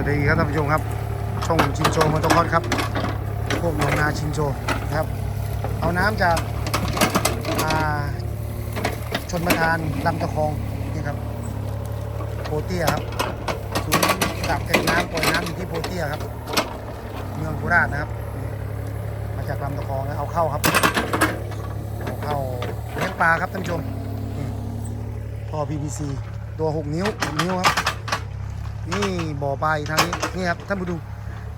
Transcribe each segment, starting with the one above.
วัสดีครับท่านผู้ชมครับ ช่องชินโจมอตอร์คอร์ครับพวกนงนาชินโจนะครับ เอาน้ำจากาชนประทานลำตะคองนี่ครับโพเตียครับศูนย์กักเก็บน้ำปล่อยน้ำอยู่ที่โพเตียครับ เมืองโคราชนะครับ มาจากลำตะคองแล้วเอาเข้าครับเอาเข้าเลี้ยงปลาครับท่านผู้ชมนี่ท่อ PVC ตัว 6 นิ้ว6นิ้วครับ นี่บ่อปลาอีกทางนี้นี่ครับท่านผู้ดู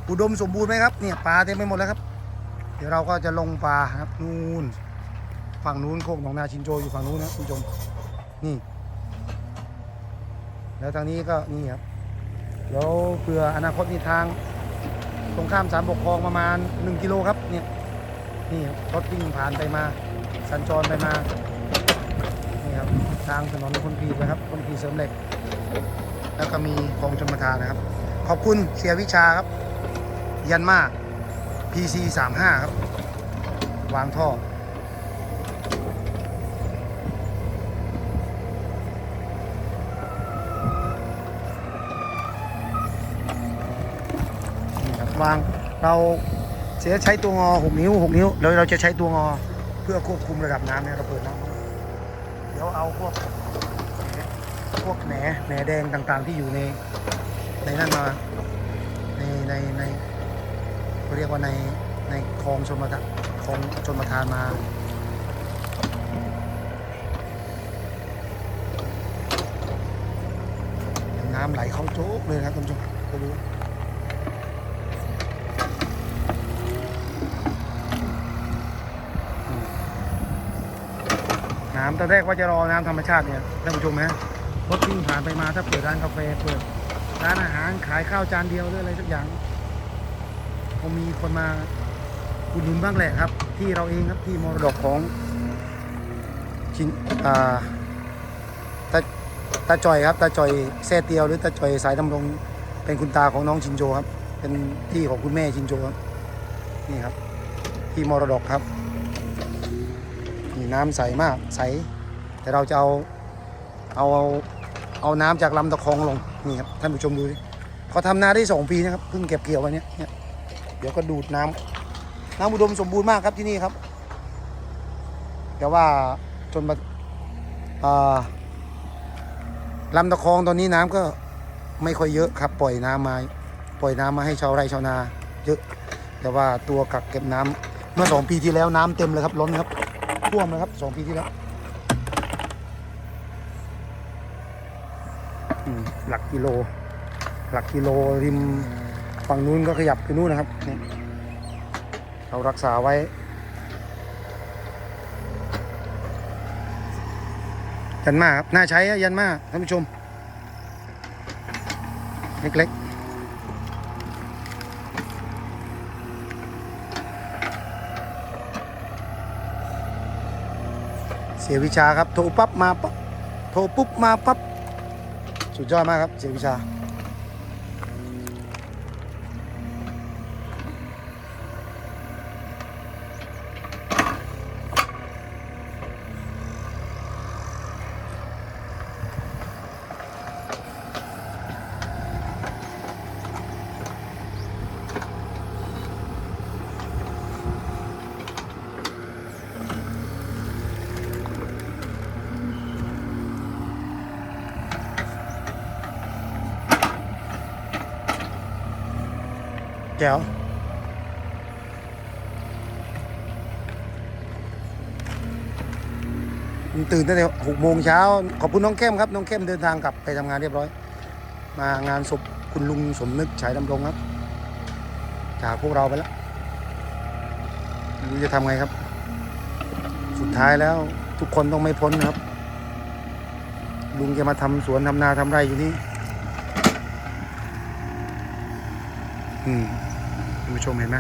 อุดมสมบูรณ์ไหมครับเนี่ยปลาเต็มไปหมดแล้วครับ เดี๋ยวเราก็จะลงปลาครับนู่นฝั่งนู้นโคกหนองนาชินโจอยู่ฝั่งนู้นนะคุณผู้ชมนี่ แล้วทางนี้ก็นี่ครับเดี๋ยวเผื่ออนาคตนี่ทางตรงข้ามสามบกคลองประมาณ 1 กิโลครับเนี่ยนี่ครับรถวิ่งผ่านไปมา สัญจรไปมานี่ครับทางถนนคนกรีนะครับคนกรีเสริมเหล็ก แล้วก็มีคลองชนประทานนะครับ ขอบคุณเสียวิชาครับ ยันมา PC 35ครับ วางท่อ นี่ครับวางเราเสียใช้ตัวงอ 6 นิ้ว 6 นิ้ว แล้วเราจะใช้ตัวงอเพื่อควบคุมระดับน้ำเนี่ยเราเปิดน้ำเดี๋ยวเอาพวก พวกแหนแหนแดงต่างๆที่อยู่ในในนั่นมาในในในเขาเรียกว่าในในคลองชนประทานคลองชนประทานมาน้ำไหลเข้าโจ๊กเลยนะครับท่านผู้ชมไปดูน้ำตอนแรกว่าจะรอน้ำธรรมชาติเนี่ยท่านผู้ชมฮะ รถวิ่งผ่านไปมาถ้าเปิดร้านกาแฟเปิดร้านอาหารขายข้าวจานเดียวหรืออะไรสักอย่างคงมีคนมาอุดหนุนบ้างแหละครับ ที่เราเองครับที่มรดกของชินอ่าตาตาจอยครับตาจอยแซ่เตียวหรือตาจอยสายดำรงเป็นคุณตาของน้องชินโจครับ เป็นที่ของคุณแม่ชินโจครับนี่ครับ ที่มรดกครับนี่น้ำใสมากใส แต่เราจะเอาเอา เอาน้ำจากลำตะคองลงนี่ครับท่านผู้ชมดูดิเขาทำนาได้สองปีนะครับเพิ่งเก็บเกี่ยววันนี้เนี่ยเดี๋ยวก็ดูดน้ำน้ำอุดมสมบูรณ์มากครับที่นี่ครับแต่ว่าจนมาอ่าลำตะคองตอนนี้น้ำก็ไม่ค่อยเยอะครับ ปล่อยน้ำมาปล่อยน้ำมาให้ชาวไร่ชาวนา เยอะ แต่ว่าตัวกักเก็บน้ำเมื่อสองปีที่แล้วน้ำเต็มเลยครับล้นครับท่วมเลยครับสองปีที่แล้ว อืม หลักกิโล หลักกิโลริมฝั่งนู้นก็ขยับไปนู้นนะครับนี่เรารักษาไว้ ยันมาครับ น่าใช้ยันมาท่านผู้ชม เล็กๆเสียวิชาครับ โทรปั๊บมาปั๊บโทรปุ๊บมาปั๊บ สุดยอดมากครับเสียวิชา แก้วตื่นตั้งแต่หกโมงเช้า ขอบคุณน้องเข้มครับ น้องเข้มเดินทางกลับไปทำงานเรียบร้อย มางานศพคุณลุงสมนึกฉายดำรงครับ จากพวกเราไปแล้วไม่รู้จะทำไงครับ สุดท้ายแล้วทุกคนต้องไม่พ้นครับ ลุงจะมาทำสวนทำนาทำไรอยู่นี่อืม คุณผู้ชมเห็นไหม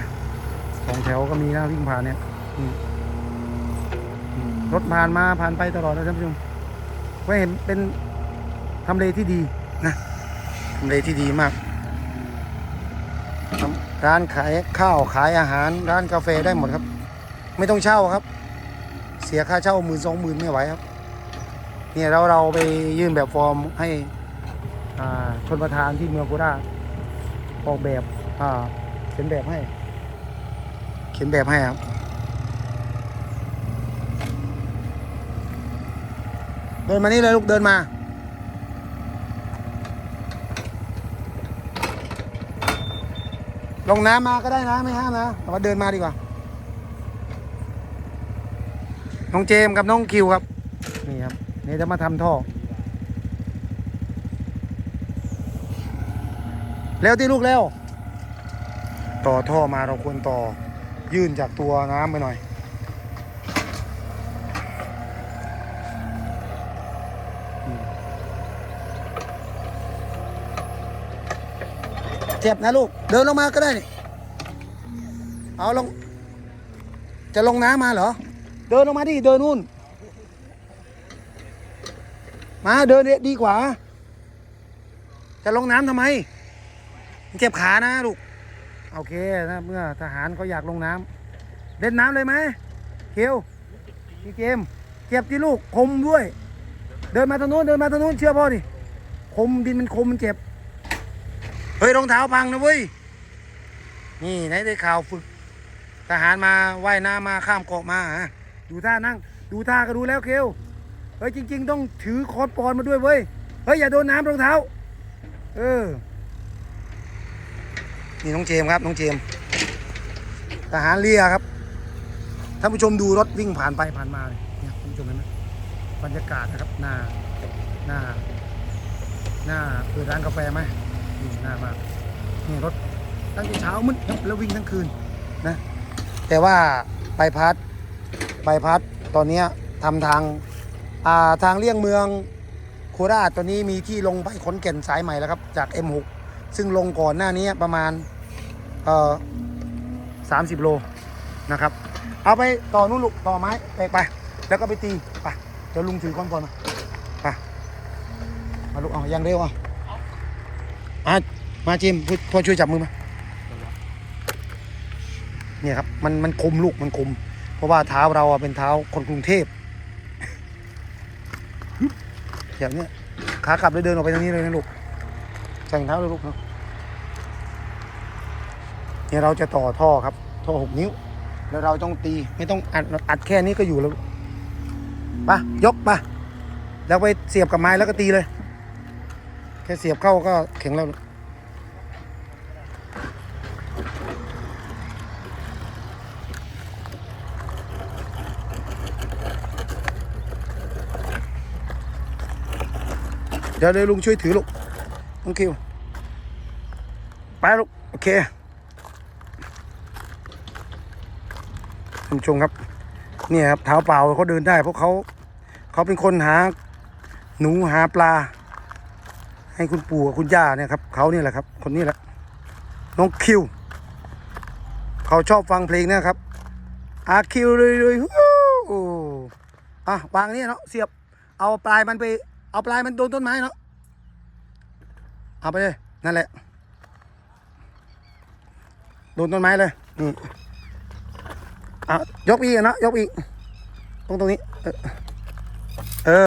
สองแถวก็มีนะวิ่งผ่านเนี่ยรถผ่านมาผ่านไปตลอดนะท่านผู้ชมก็เห็นเป็นทำเลที่ดีนะทำเลที่ดีมากร้านขายข้าวขายอาหาร ร้านกาแฟได้หมดครับ ไม่ต้องเช่าครับ เสียค่าเช่าหมื่นสองหมื่นไม่ไหวครับเนี่ยเราเราไปยื่นแบบฟอร์มให้ชนประธานที่เมืองโคราชออกแบบอ่า ขียนแบบให้ เขียนแบบให้ครับ เดินมานี่เลยลูกเดินมา ลงน้ำมาก็ได้นะไม่ห้ามนะแต่ว่าเดินมาดีกว่า น้องเจมกับน้องคิวครับ นี่ครับ นี่จะมาทำท่อเร็วที่ลูกเร็ว ต่อท่อมาเราควรต่อยื่นจากตัวน้ำไปหน่อย เจ็บนะลูก เดินลงมาก็ได้นี่เอาลง จะลงน้ำมาเหรอ เดินลงมาดิ เดินนู่น มาเดินดีกว่า จะลงน้ำทำไม เจ็บขานะลูก โอเคนะเมื่อทหารเขาอยากลงน้ำเล่นน้ำเลยไหมเคียวพี่เกมเจ็บที่ลูกคมด้วย เดินมาทางโน้นเดินมาทางโน้นเชื่อพ่อดิคมดินมันคมมันเจ็บ เฮ้ยรองเท้าพังนะเว้ย นี่ไหนได้ข่าวฝึก ทหารมาว่ายน้ำมาข้ามเกาะมาฮะดูท่านั่ง ดูท่าก็ดูแล้วเกลเฮ้ยจริง ๆ ต้องถือคอร์สปอนมาด้วยเว้ย เฮ้ยอย่าโดนน้ำรองเท้า เออ นี่น้องเจมครับน้องเจมทหารเรือครับท่านผู้ชมดูรถวิ่งผ่านไปผ่านมาเลยเนี่ยท่านผู้ชมเห็นไหมบรรยากาศนะครับหน้าหน้าหน้าเปิดร้านกาแฟไหมนี่หน้ามากนี่รถตั้งแต่เช้ามืดครับแล้ววิ่งทั้งคืนนะแต่ว่าใบพัดใบพัดตอนนี้ยทำทางอ่าทางเลี่ยงเมืองโคราชตอนนี้มีที่ลงไปขนแก่นสายใหม่แล้วครับจาก M6 ซึ่งลงก่อนหน้านี้ประมาณเอ่อสามสิบโลนะครับ เอาไปต่อนู่นลูกต่อไม้ไปไป แล้วก็ไปตีไปเดี๋ยวลุงถือก้อนก่อนมาไปมาลูกเอาอย่างเร็วอะมามาจิมพ่อช่วยจับมือมาเนี่ยครับมันมันคมลูกมันคม เพราะว่าเท้าเราอะเป็นเท้าคนกรุงเทพแบบเนี้ยขากลับเลยเดินออกไปทางนี้เลยนะลูก ใส่งเท้าเลยลูกเนาะเนี่ยเราจะต่อท่อครับ ท่อหกนิ้ว แล้วเราต้องตีไม่ต้องอัดอัดแค่นี้ก็อยู่แล้วปะยกมาแล้วไปเสียบกับไม้แล้วก็ตีเลย แค่เสียบเข้าก็แข็งแล้วเดี๋ยวเลยลุงช่วยถือลูก น้องคิว ไปลูก โอเคท่านชมครับ เนี่ยครับเท้าเปล่าเขาเดินได้ เพราะเขาเขาเป็นคนหาหนูหาปลา ให้คุณปู่กับคุณย่าเนี่ยครับเขาเนี่ยแหละครับ คนนี้แหละ น้องคิว เขาชอบฟังเพลงนะครับ อาคิวเลยเลยฮู้อะวางนี่เนาะเสียบเอาปลายมันไป เอาปลายมันโดนต้นไม้เนาะ เอาไปเลย นั่นแหละ โดนต้นไม้เลยนี่อะยกอีกนะยกอีกตรงตรงนี้